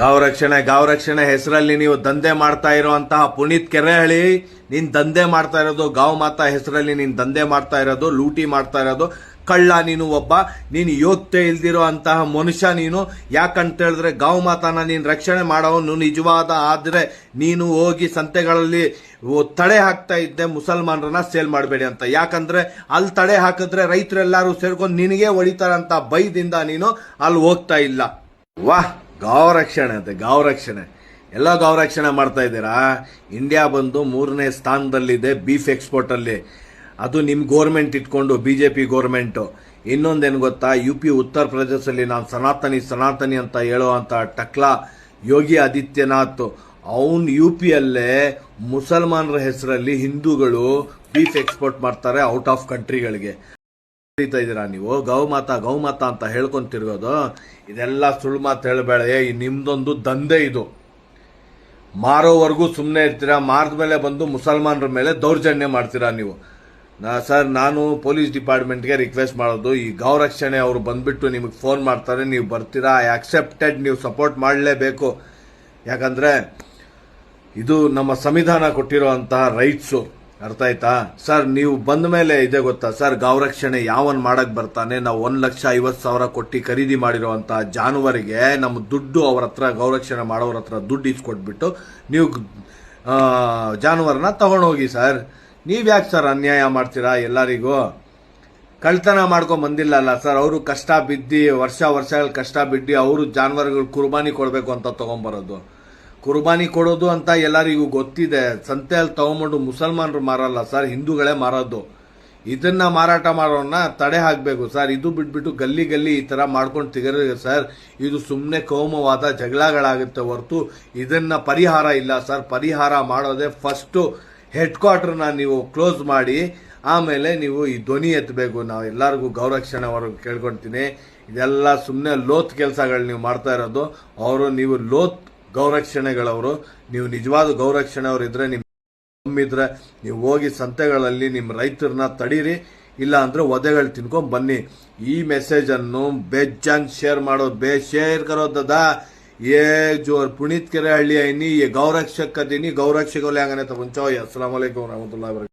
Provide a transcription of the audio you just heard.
ಗಾವರಕ್ಷಣೆ ಗೌರಕ್ಷಣೆ ಹೆಸರಲ್ಲಿ ನೀವು ದಂಧೆ ಮಾಡ್ತಾ ಇರುವಂತಹ ಪುನೀತ್ ಕೆರೆಹಳ್ಳಿ, ನೀನ್ ದಂಧೆ ಮಾಡ್ತಾ ಇರೋದು ಗಾವ್ ಮಾತಾ ಹೆಸರಲ್ಲಿ, ನೀನ್ ದಂಧೆ ಮಾಡ್ತಾ ಇರೋದು, ಲೂಟಿ ಮಾಡ್ತಾ ಇರೋದು, ಕಳ್ಳ ನೀನು ಒಬ್ಬ, ನೀನು ಯೋಗ್ಯತೆ ಇಲ್ದಿರೋ ಅಂತಹ ಮನುಷ್ಯ ನೀನು. ಯಾಕಂತ ಹೇಳಿದ್ರೆ ಗಾವ್ ಮಾತಾನ ನೀನು ರಕ್ಷಣೆ ಮಾಡೋನು ನಿಜವಾದ, ಆದ್ರೆ ನೀನು ಹೋಗಿ ಸಂತೆಗಳಲ್ಲಿ ತಡೆ ಹಾಕ್ತಾ ಇದ್ದೆ, ಮುಸಲ್ಮಾನರನ್ನ ಸೇಲ್ ಮಾಡಬೇಡಿ ಅಂತ. ಯಾಕಂದ್ರೆ ಅಲ್ಲಿ ತಡೆ ಹಾಕಿದ್ರೆ ರೈತರೆಲ್ಲರೂ ಸೇರ್ಕೊಂಡು ನಿನಗೆ ಹೊಡಿತಾರಂತ ಬೈದಿಂದ ನೀನು ಅಲ್ಲಿ ಹೋಗ್ತಾ ಇಲ್ಲ. ವಾಹ್! ಗಾವ್ ರಕ್ಷಣೆ ಅಂತೆ ಗಾವ್ ರಕ್ಷಣೆ ಎಲ್ಲ ಗೌರಕ್ಷಣೆ ರಕ್ಷಣೆ ಮಾಡ್ತಾ ಇದ್ದೀರಾ? ಇಂಡಿಯಾ ಬಂದು ಮೂರನೇ ಸ್ಥಾನದಲ್ಲಿದೆ ಬೀಫ್ ಎಕ್ಸ್ಪೋರ್ಟಲ್ಲಿ ಅದು ನಿಮ್ಮ ಗೋರ್ಮೆಂಟ್ ಇಟ್ಕೊಂಡು ಬಿಜೆಪಿ ಗೋರ್ಮೆಂಟ್ ಇನ್ನೊಂದೇನು ಗೊತ್ತಾ? ಯು ಪಿ ಉತ್ತರ ಪ್ರದೇಶದಲ್ಲಿ ನಾನು ಸನಾತನಿ ಸನಾತನಿ ಅಂತ ಹೇಳುವಂತ ಟಕ್ಲಾ ಯೋಗಿ ಆದಿತ್ಯನಾಥ್. ಅವನ್ ಯು ಪಿಯಲ್ಲೇ ಮುಸಲ್ಮಾನರ ಹೆಸರಲ್ಲಿ ಹಿಂದೂಗಳು ಬೀಫ್ ಎಕ್ಸ್ಪೋರ್ಟ್ ಮಾಡ್ತಾರೆ ಔಟ್ ಆಫ್ ಕಂಟ್ರಿಗಳಿಗೆ ಕರೀತಾ ಇದ್ದೀರಾ ನೀವು? ಗೌಮಾತಾ ಗೌಮಾತಾ ಅಂತ ಹೇಳ್ಕೊಂಡ್ ತಿರ್ಗೋದು? ಇದೆಲ್ಲ ಸುಳ್ಳು ಮಾತು ಹೇಳಬೇಡ. ಏ ನಿಮ್ದೊಂದು ದಂಧೆ ಇದು. ಮಾರೋವರೆಗೂ ಸುಮ್ಮನೆ ಇರ್ತೀರಾ? ಮಾರಿದ ಮೇಲೆ ಬಂದು ಮುಸಲ್ಮಾನರ ಮೇಲೆ ದೌರ್ಜನ್ಯ ಮಾಡ್ತೀರಾ ನೀವು? ಸರ್, ನಾನು ಪೊಲೀಸ್ ಡಿಪಾರ್ಟ್ಮೆಂಟ್ಗೆ ರಿಕ್ವೆಸ್ಟ್ ಮಾಡೋದು, ಈ ಗೌರಕ್ಷಣೆ ಅವರು ಬಂದ್ಬಿಟ್ಟು ನಿಮಗೆ ಫೋನ್ ಮಾಡ್ತಾರೆ, ನೀವು ಬರ್ತೀರಾ? ಐ ಅಕ್ಸೆಪ್ಟೆಡ್, ನೀವು ಸಪೋರ್ಟ್ ಮಾಡಲೇಬೇಕು. ಯಾಕಂದರೆ ಇದು ನಮ್ಮ ಸಂವಿಧಾನ ಕೊಟ್ಟಿರುವಂತಹ ರೈಟ್ಸು. ಅರ್ಥ ಆಯ್ತಾ? ಸರ್ ನೀವು ಬಂದ ಮೇಲೆ ಇದೆ ಗೊತ್ತಾ? ಸರ್ ಗೌರಕ್ಷಣೆ ಯಾವನ್ ಮಾಡಕ್ ಬರ್ತಾನೆ? ನಾವು ಒಂದ್ ಲಕ್ಷ ಐವತ್ ಸಾವಿರ ಕೊಟ್ಟು ಖರೀದಿ ಮಾಡಿರುವಂತ ಜಾನುವಾರಿಗೆ ನಮ್ಮ ದುಡ್ಡು ಅವ್ರ ಹತ್ರ ಗೌರಕ್ಷಣೆ ಮಾಡೋರ ಹತ್ರ ದುಡ್ಡು ಇಸ್ಕೊಟ್ಬಿಟ್ಟು ನೀವು ಆ, ಜಾನುವಾರನ ತಗೊಂಡೋಗಿ ಸರ್. ನೀವು ಯಾಕೆ ಸರ್ ಅನ್ಯಾಯ ಮಾಡ್ತೀರಾ ಎಲ್ಲರಿಗೂ? ಕಳ್ತನ ಮಾಡ್ಕೊಂಡ್ ಬಂದಿಲ್ಲಲ್ಲ ಸರ್. ಅವರು ಕಷ್ಟ ಬಿದ್ದು ವರ್ಷ ವರ್ಷಗಳ ಕಷ್ಟ ಬಿದ್ದು ಅವರು ಜಾನುವಾರುಗಳು ಕುರ್ಬಾನಿ ಕೊಡಬೇಕು ಅಂತ ತಗೊಂಬರೋದು. ಕುರ್ಬಾನಿ ಕೊಡೋದು ಅಂತ ಎಲ್ಲರಿಗೂ ಗೊತ್ತಿದೆ. ಸಂತೆಯಲ್ಲಿ ತಗೊಂಬಂಡು ಮುಸಲ್ಮಾನರು ಮಾರಲ್ಲ ಸರ್, ಹಿಂದೂಗಳೇ ಮಾರೋದು. ಇದನ್ನ ಮಾರಾಟ ಮಾಡೋನ್ನ ತಡೆ ಹಾಕಬೇಕು ಸರ್. ಇದು ಬಿಟ್ಬಿಟ್ಟು ಗಲ್ಲಿ ಗಲ್ಲಿ ಈ ಥರ ಮಾಡ್ಕೊಂಡು ತಿಗರ ಸರ್, ಇದು ಸುಮ್ಮನೆ ಕೋಮವಾದ ಜಗಳಗಳಾಗುತ್ತೆ ಹೊರತು ಇದನ್ನ ಪರಿಹಾರ ಇಲ್ಲ ಸರ್. ಪರಿಹಾರ ಮಾಡೋದೇ ಫಸ್ಟು ಹೆಡ್ ಕ್ವಾರ್ಟರ್ನ ನೀವು ಕ್ಲೋಸ್ ಮಾಡಿ, ಆಮೇಲೆ ನೀವು ಈ ಧ್ವನಿ ಎತ್ತಬೇಕು ನಾವು ಎಲ್ಲರಿಗೂ ಗೌರಕ್ಷಣೆ ಅವ್ರಿಗೆ ಕೇಳ್ಕೊಳ್ತೀನಿ ಇದೆಲ್ಲ ಸುಮ್ಮನೆ ಲೋತ್ ಕೆಲಸಗಳು ನೀವು ಮಾಡ್ತಾ ಇರೋದು. ಅವರು ನೀವು ಲೋತ್ ಗೌರಕ್ಷಣೆಗಳವರು. ನೀವು ನಿಜವಾದ ಗೌರಕ್ಷಣೆ ಅವರು ಇದ್ರೆ ನಿಮ್ಮ ತುಂಬಿದ್ರೆ ನೀವು ಹೋಗಿ ಸಂತೆಗಳಲ್ಲಿ ನಿಮ್ಮ ರೈತರನ್ನ ತಡೀರಿ. ಇಲ್ಲ ಅಂದ್ರೆ ಒದೆಗಳು ತಿನ್ಕೊಂಡ್ ಬನ್ನಿ. ಈ ಮೆಸೇಜ್ ಅನ್ನು ಬೆಜ್ಜಂಗ್ ಶೇರ್ ಮಾಡೋ ಬೇ ಶೇರ್ ಕರೋದದ. ಏ ಜೋರ್ ಪುನೀತ್ ಕೆರೆ ಹಳ್ಳಿ ಐನಿ ಏ ಗೌರಕ್ಷಕ ದಿನಿ ಗೌರಕ್ಷಗೊಲೆ ಹಂಗನೆ ತಗೊಂಚೋ ಅಸ್ಲಾಂ ವಲೈಕುಮ್ ರಹಮತುಲ್ಲಾಹ್